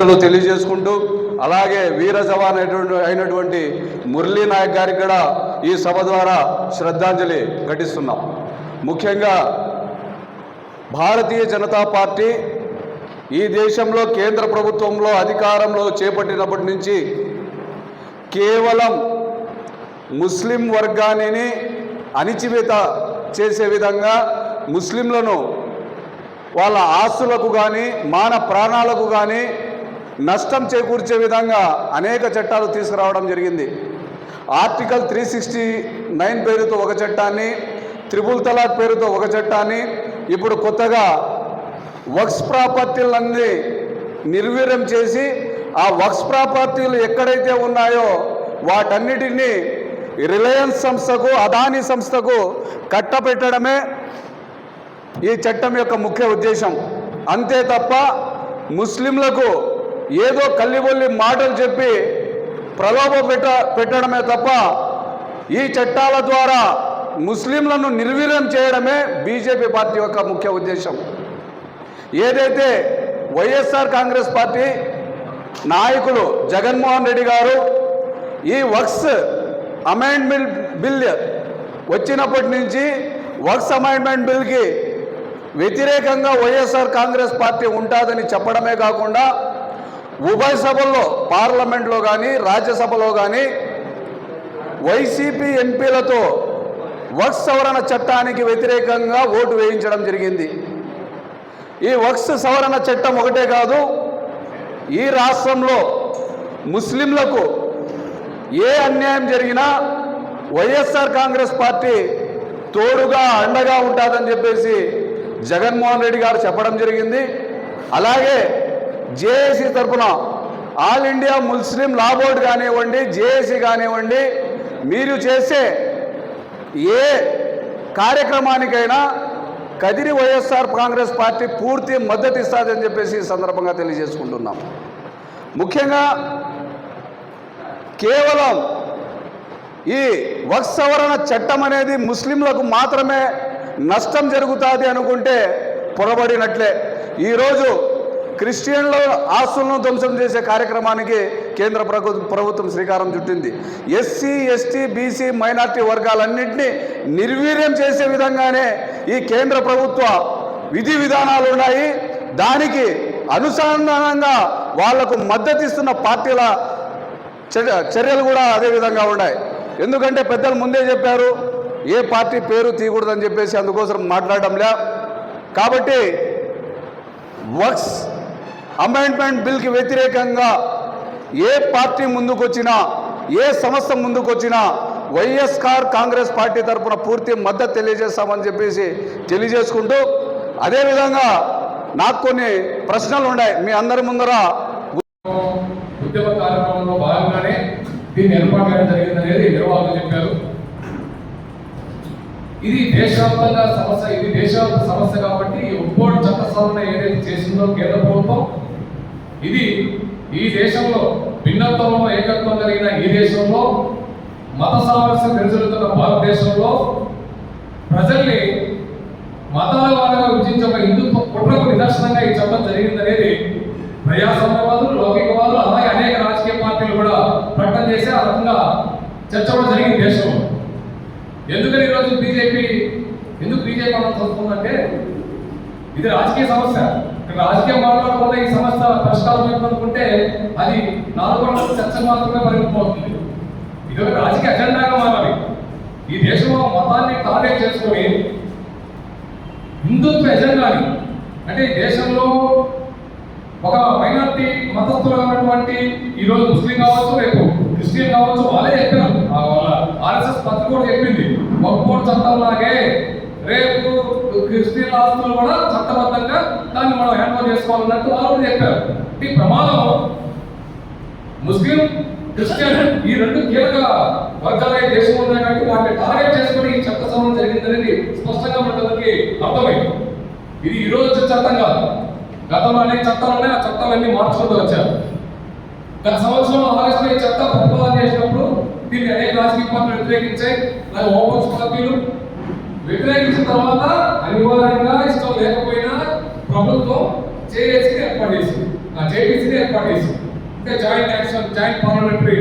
తెలియజేసుకుంటూ అలాగే వీర జవాన్ అయినటువంటి అయినటువంటి మురళీ నాయక్ గారికి కూడా ఈ సభ ద్వారా శ్రద్ధాంజలి ఘటిస్తున్నాం. ముఖ్యంగా భారతీయ జనతా పార్టీ ఈ దేశంలో కేంద్ర ప్రభుత్వంలో అధికారంలో చేపట్టినప్పటి నుంచి కేవలం ముస్లిం వర్గాన్ని అణిచివేత చేసే విధంగా ముస్లింలను వాళ్ళ ఆస్తులకు కానీ మాన ప్రాణాలకు కానీ నష్టం చేకూర్చే విధంగా అనేక చట్టాలు తీసుకురావడం జరిగింది. ఆర్టికల్ త్రీ సిక్స్టీ నైన్ పేరుతో ఒక చట్టాన్ని త్రిపుల్ తలాక్ పేరుతో ఒక చట్టాన్ని ఇప్పుడు కొత్తగా వక్స్ ప్రాపర్టీలన్నీ నిర్వీర్యం చేసి ఆ వక్స్ ప్రాపర్టీలు ఎక్కడైతే ఉన్నాయో వాటన్నిటినీ రిలయన్స్ సంస్థకు అదానీ సంస్థకు కట్టపెట్టడమే ఈ చట్టం యొక్క ముఖ్య ఉద్దేశం. అంతే తప్ప ముస్లింలకు ఏదో కల్లివల్లి మాటలు చెప్పి ప్రలోభ పెట్ట పెట్టడమే తప్ప ఈ చట్టాల ద్వారా ముస్లింలను నిర్వీర్యం చేయడమే బీజేపీ పార్టీ యొక్క ముఖ్య ఉద్దేశం. ఏదైతే వైఎస్ఆర్ కాంగ్రెస్ పార్టీ నాయకులు జగన్మోహన్ రెడ్డి గారు ఈ వక్స్ అమెండ్మెంట్ బిల్ వచ్చినప్పటి నుంచి వక్స్ అమెండ్మెంట్ బిల్కి వ్యతిరేకంగా వైఎస్ఆర్ కాంగ్రెస్ పార్టీ ఉంటుందని చెప్పడమే కాకుండా ఉభయ సభల్లో పార్లమెంట్లో కానీ రాజ్యసభలో కానీ వైసీపీ ఎంపీలతో వక్స్ సవరణ చట్టానికి వ్యతిరేకంగా ఓటు వేయించడం జరిగింది. ఈ వక్స్ సవరణ చట్టం ఒకటే కాదు ఈ రాష్ట్రంలో ముస్లింలకు ఏ అన్యాయం జరిగినా వైఎస్ఆర్ కాంగ్రెస్ పార్టీ తోడుగా అండగా ఉంటుందని చెప్పేసి జగన్మోహన్ రెడ్డి గారు చెప్పడం జరిగింది. అలాగే జేఏసీ తరఫున all India Muslim law board కానివ్వండి జేఏసీ కానివ్వండి మీరు చేసే ఏ కార్యక్రమానికైనా కదిరి వైఎస్ఆర్ కాంగ్రెస్ పార్టీ పూర్తి మద్దతు ఇస్తుందని చెప్పేసి ఈ సందర్భంగా తెలియజేసుకుంటున్నాం. ముఖ్యంగా కేవలం ఈ వక్ సవరణ చట్టం అనేది ముస్లింలకు మాత్రమే నష్టం జరుగుతుంది అనుకుంటే పొరబడినట్లే. ఈరోజు క్రిస్టియన్ల ఆస్తులను ధ్వంసం చేసే కార్యక్రమానికి కేంద్ర ప్రభు ప్రభుత్వం శ్రీకారం చుట్టింది. ఎస్సీ ఎస్టీ బీసీ మైనార్టీ వర్గాలన్నింటినీ నిర్వీర్యం చేసే విధంగానే ఈ కేంద్ర ప్రభుత్వ విధి విధానాలు ఉన్నాయి. దానికి అనుసంధానంగా వాళ్ళకు మద్దతిస్తున్న పార్టీల చర్య- చర్యలు కూడా అదే విధంగా ఉన్నాయి. ఎందుకంటే పెద్దలు ముందే చెప్పారు ఏ పార్టీ పేరు తీయకూడదని చెప్పేసి అందుకోసం మాట్లాడడం లే కాబట్టి వర్క్స్ అమెండ్మెంట్ బిల్కి వ్యతిరేకంగా ఏ పార్టీ ముందుకొచ్చినా ఏ సంస్థ ముందుకొచ్చినా వైఎస్ఆర్ కాంగ్రెస్ పార్టీ తరఫున పూర్తి మద్దతు తెలియజేస్తామని చెప్పేసి తెలియజేసుకుంటూ అదేవిధంగా నాకు కొన్ని ప్రశ్నలు ఉన్నాయి. మీ అందరి ముందర ఉద్యమ కార్యక్రమంలో భాగంగానే దీన్ని ఏర్పాటు చేయడం జరిగిందనేది నిర్వాహకులు చెప్పారు. ఇది దేశవ్యాప్తంగా సమస్య ఇది దేశవ్యాప్త సమస్య కాబట్టి ఈ ఉప్పోడు చట్ట సవరణ ఏదైతే చేసిందో కేంద్ర ప్రభుత్వం ఇది ఈ దేశంలో భిన్నత్వంలో ఏకత్వం కలిగిన ఈ దేశంలో మత సామరస్యం వెలుజులుతున్న భారతదేశంలో ప్రజల్ని మతాల వారిగా విభజించే ఒక హిందుత్వ కుట్రకు నిదర్శనంగా ఈ చట్టం జరిగిందనేది ప్రజాస్వామ్యవాదులు లౌకికవాదులు అలాగే అనేక రాజకీయ పార్టీలు కూడా ప్రకటన చేసి ఆ రకంగా చర్చ కూడా జరిగింది దేశంలో. ఎందుకని ఈరోజు బీజేపీ ఎందుకు బీజేపీ అన్న వస్తుందంటే ఇది రాజకీయ సమస్య. రాజకీయ మాటల వల్ల ఈ సమస్య పరిష్కారం చెప్పనుకుంటే అది నాలుగు చర్చ మాత్రమే పరిమితం ఇది ఒక రాజకీయ అజెండాగా మారాలి. ఈ దేశంలో మతాన్ని టార్గెట్ చేసుకొని హిందుత్వ ఎజెండాని అంటే ఈ దేశంలో ఒక మైనార్టీ మతస్థులు ఉన్నటువంటి ఈ రోజు ముస్లిం కావచ్చు రేపు క్రిస్టియన్ కావచ్చు వాళ్ళే చెప్పారు ఆర్ఎస్ఎస్ పత్రిక కూడా చెప్పింది. ఒక్కోటి చట్టం లాగే రేపు క్రిస్టియన్ ఆస్తులు కూడా చట్టబద్ధంగా దాన్ని మనం హ్యాండ్ ఓవర్ చేసుకోవాలన్నట్టు ఆల్రెడీ చెప్పారు. ఈ ప్రమాదం ముస్లిం క్రిస్టియన్ ఈ రెండు కీలక వర్గాలే ఈ ఉన్నాయి కాబట్టి వాటిని టార్గెట్ చేసుకుని ఈ చట్ట సవరణ జరిగిందనేది స్పష్టంగా మనకి అర్థమైంది. ఇది ఈ రోజు వచ్చే చట్టం కాదు. గతంలో అనేక చట్టాలు ఉన్నాయి ఆ చట్టాలన్నీ మార్చుకుంటూ వచ్చారు. గత సంవత్సరం ఆగస్టులో ఈ చట్టం ప్రతిపాదన చేసినప్పుడు దీన్ని అనేక రాజకీయ పార్టీలు వ్యతిరేకించాయి. అలాగే ఓపెన్స్ పార్టీలు వ్యతిరేకించిన తర్వాత అనివార్యంగా ఇష్టం లేకపోయినా ప్రభుత్వం జేఏసీని ఏర్పాటు చేసింది. ఆ జేపీసీని ఏర్పాటు చేసింది. ఇంకా జాయింట్ యాక్షన్ జాయింట్ పార్లమెంటరీ